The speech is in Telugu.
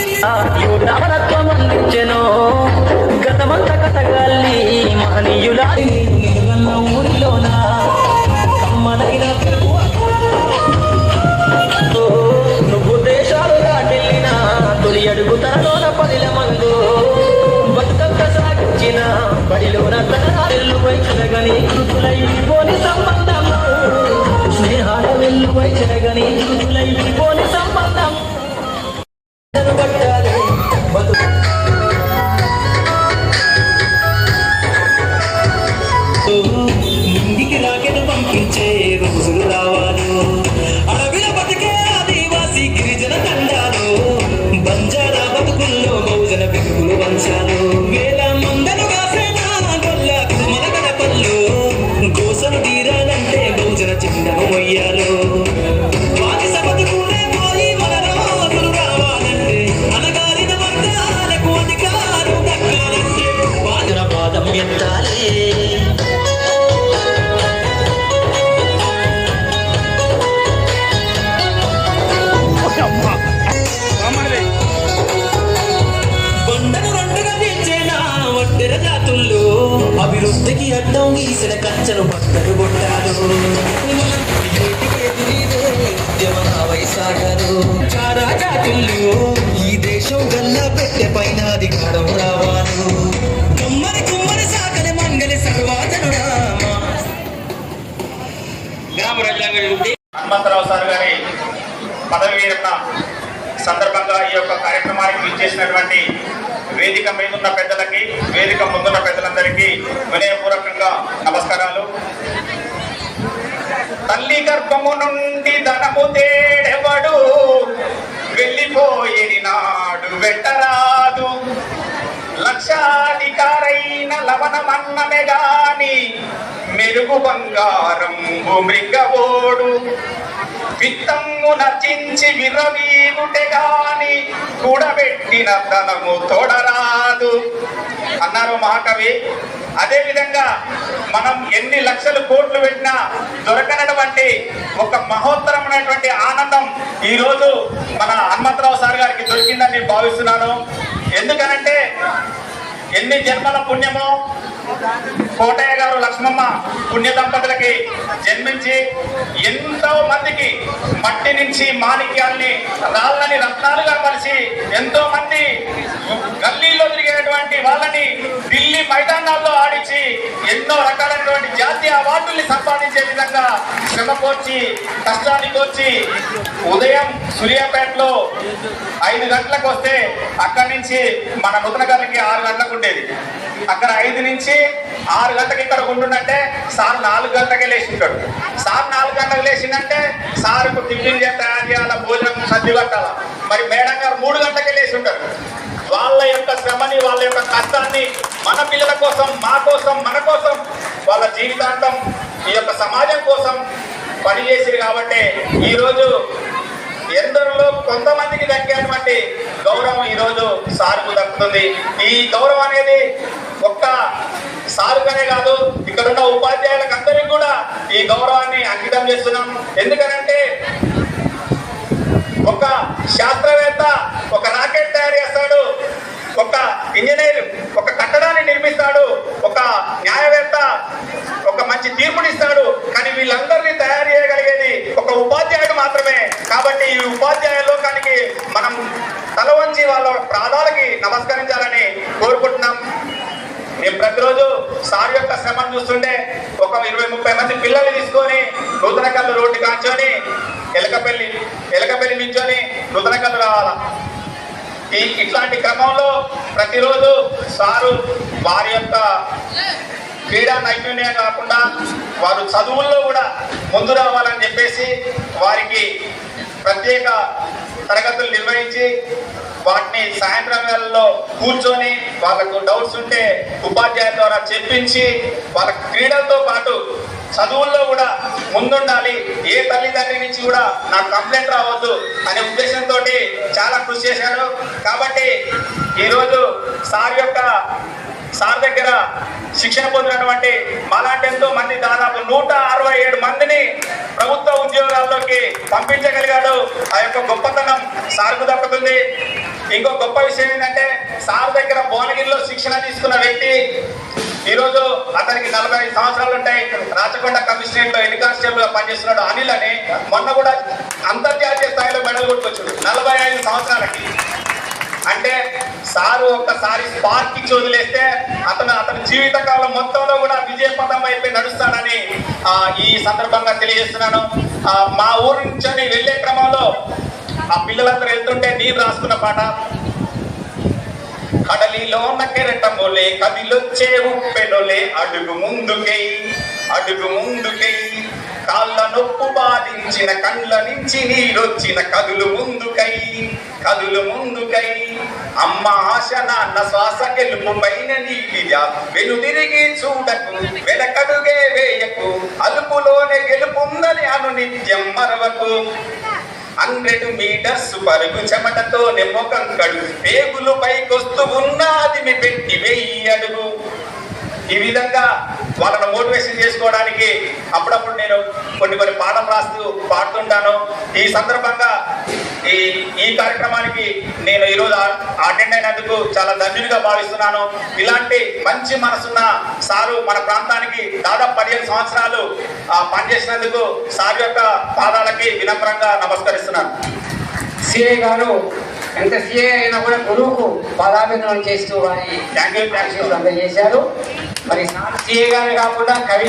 వీరుల యువనత్వం అందించెను గతమంత కథగాల్లి అడ్డం గీసిన వైసాగారు చారా జాతుల్లో ఈ దేశం గల్లా పెట్టె పైన అధికారం రావాలు. సాగని మంగలి గ్రామ ప్రజలందరి హనుమంతరావు సార్ గారి పదవి విరమణ సందర్భంగా ఈ యొక్క కార్యక్రమానికి విచ్చేసినటువంటి వేదిక మీద ఉన్న పెద్దలకి వేదిక ముందున్న వినయపూర్వకంగా నమస్కారాలు. తల్లి గర్భము నుండి ధనము తేడెవడు? వెళ్ళిపోయేది నాడు వెంటరాదు. లక్షాధికారైన లవణమన్నమే గాని మెరుగు బంగారం మృంగవోడు విత్తము నచించి విరవీగుటే గాని కూడబెట్టిన ధనము తోడరాదు. అన్నారు మహాకవి అదే విధంగా మనం ఎన్ని లక్షలు కోట్లు పెట్టినా దొరకనటువంటి ఒక మహోత్తరమైనటువంటి ఆనందం ఈ రోజు మన హనుమంతరావు సార్ గారికి దొరికిందని నేను భావిస్తున్నాను. ఎందుకనంటే ఎన్ని జన్మల పుణ్యమో కోటయ్య గారు లక్ష్మమ్మ పుణ్య దంపతులకి జన్మించి ఎంతో మందికి మట్టి నుంచి మాణిక్యాల్ని రాళ్ళని రత్నాలుగా కలిసి ఎంతో మంది గల్లీలో తిరిగేటువంటి వాళ్ళని ఢిల్లీ మైదానాల్లో ఆడించి ఎన్నో రకాలైనటువంటి జాతీయ అవార్డుల్ని సంపాదించే విధంగా శ్రమ కోర్చి కష్టానికి వచ్చి ఉదయం సూర్యాపేటలో ఐదు గంటలకు వస్తే అక్కడి నుంచి మన నూతన గారికి ఆరు గంటలకు ఉండేది. అక్కడ ఐదు నుంచి ఆరు గంటకి ఇక్కడ ఉండుందంటే సార్ నాలుగు గంటలకే లేచింటాడు. సార్ నాలుగు గంటలకు లేచిందంటే సార్కు టిఫిన్ తయారు చేయాలా భోజనం సర్ది కట్టాలా? మరి మేడం గారు మూడు గంటకి లేచి ఉంటారు వాళ్ళ యొక్క శ్రమని వాళ్ళ యొక్క కష్టాన్ని మన పిల్లల కోసం మా కోసం మన కోసం వాళ్ళ జీవితాంతం ఈ యొక్క సమాజం కోసం పనిచేసింది కాబట్టి ఈరోజు ఎందరిలో కొంతమందికి దక్కేటువంటి గౌరవం ఈరోజు సార్కు దక్కుతుంది. ఈ గౌరవం అనేది ఒక్క సార్గానే కాదు ఇక్కడున్న ఉపాధ్యాయులకు అందరికీ కూడా ఈ గౌరవాన్ని అంకితం చేస్తున్నాం. ఎందుకనంటే ఒక శాస్త్రవేత్త ఒక రాకెట్ తయారు చేస్తాడు ఒక ఇంజనీర్ ఒక కట్టడాన్ని నిర్మిస్తాడు ఒక న్యాయవేత్త ఒక మంచి తీర్పునిస్తాడు కానీ వీళ్ళందరినీ తయారు చేయగలిగేది ఒక ఉపాధ్యాయుడు మాత్రమే. కాబట్టి ఈ ఉపాధ్యాయ లోకానికి మనం తల వంచి వాళ్ళ ప్రాణాలకి నమస్కరించాలని కోరుకుంటున్నాం. మేము ప్రతిరోజు సార్ యొక్క శ్రమను చూస్తుంటే ఒక ఇరవై ముప్పై మంది పిల్లల్ని తీసుకొని నూతన కళ్ళు రోడ్డు కాంచొని ఎలకపల్లి ఎలకపల్లి నుంచొని నూతన కళ్ళు రావాలా? ఈ ఇట్లాంటి క్రమంలో ప్రతిరోజు సారు వారి యొక్క క్రీడా నైపుణ్యం కాకుండా వారు చదువుల్లో కూడా ముందు రావాలని చెప్పేసి వారికి ప్రత్యేక తరగతులు నిర్వహించి వాటిని సాయంత్రం వేళల్లో కూర్చొని వాళ్ళకు డౌట్స్ ఉంటే ఉపాధ్యాయుల ద్వారా చెప్పించి వాళ్ళ క్రీడలతో పాటు చదువుల్లో కూడా ముందుండాలి. ఏ తల్లిదండ్రి నుంచి కూడా నాకు కంప్లైంట్ రావద్దు అనే ఉద్దేశంతో చాలా కృషి చేశారు. కాబట్టి ఈరోజు సార్ యొక్క సార్ దగ్గర శిక్షణ పొందినటువంటి మాలాంటి ఎంతో మంది దాదాపు నూట అరవై ఏడు మందిని ప్రభుత్వ ఉద్యోగాల్లోకి పంపించగలిగాడు. ఆ యొక్క గొప్పతనం సార్కు దక్కుతుంది. ఇంకో గొప్ప విషయం ఏంటంటే సార్ దగ్గర భువనగిరిలో శిక్షణ తీసుకున్న వ్యక్తి ఈరోజు అతనికి నలభై ఐదు సంవత్సరాలు ఉంటాయి. రాచకొండ కమిషనరేట్లో హెడ్ కానిస్టేబుల్గా పనిచేస్తున్నాడు అనిల్ అని మొన్న కూడా అంతర్జాతీయ స్థాయిలో మెడల్ కొట్టుకొచ్చాడు. నలభై ఐదు సంవత్సరాలకి. అంటే సారు ఒక్కసారి స్పార్క్ ఇచ్చి వదిలేస్తే అతను అతని జీవితకాలం మొత్తంలో కూడా విజయ అయిపోయి నడుస్తాడని ఈ సందర్భంగా తెలియజేస్తున్నాను. మా ఊరు నుంచి వెళ్ళే క్రమంలో ఆ పిల్లలందరూ వెళ్తుంటే నేను రాసుకున్న పాట? కడలిలో కెరటమోలే కదిలొచ్చే ఉప్పెనులే అడుగు ముందుకై అడుగు ముందుకై. కాళ్ళ నొప్పు బాధించిన కండ్ల నుంచి నీరొచ్చిన కదులు ముందుకై కదులు ముందుకై. అమ్మ ఆశ నాన్న శ్వాస గెలుపు పైన నీటిగా వెనుదిరిగి చూడకు వెనకడుగే వేయకు. అలుపులోనే గెలుపుందని అను నిత్యం మరవకు. హండ్రెడ్ మీటర్స్ పరుగు చెమటతో నిమ్మకం కడు పేగులు పైకొస్తూ ఉన్నది మీ పెట్టి వెయ్యి అడుగు. ఈ విధంగా వాళ్ళను మోటివేషన్ చేసుకోవడానికి అప్పుడప్పుడు నేను కొన్ని కొన్ని పాటలు రాస్తూ పాడుతుంటాను. ఈ సందర్భంగా ఈ ఈ కార్యక్రమానికి నేను ఈరోజు అటెండ్ అయినందుకు చాలా ధన్యుడిగా భావిస్తున్నాను. ఇలాంటి మంచి మనసున్న సారు మన ప్రాంతానికి దాదాపు పదిహేను సంవత్సరాలు పనిచేసినందుకు సార్ యొక్క పాదాలకి వినమ్రంగా నమస్కరిస్తున్నాను. సిఐ గారు ఎంత సిఐ అయినా కూడా గురువుకు పదాభిందనం చేస్తూ వారి అందజేశారు. మరి సిఐ గారు కాకుండా కవి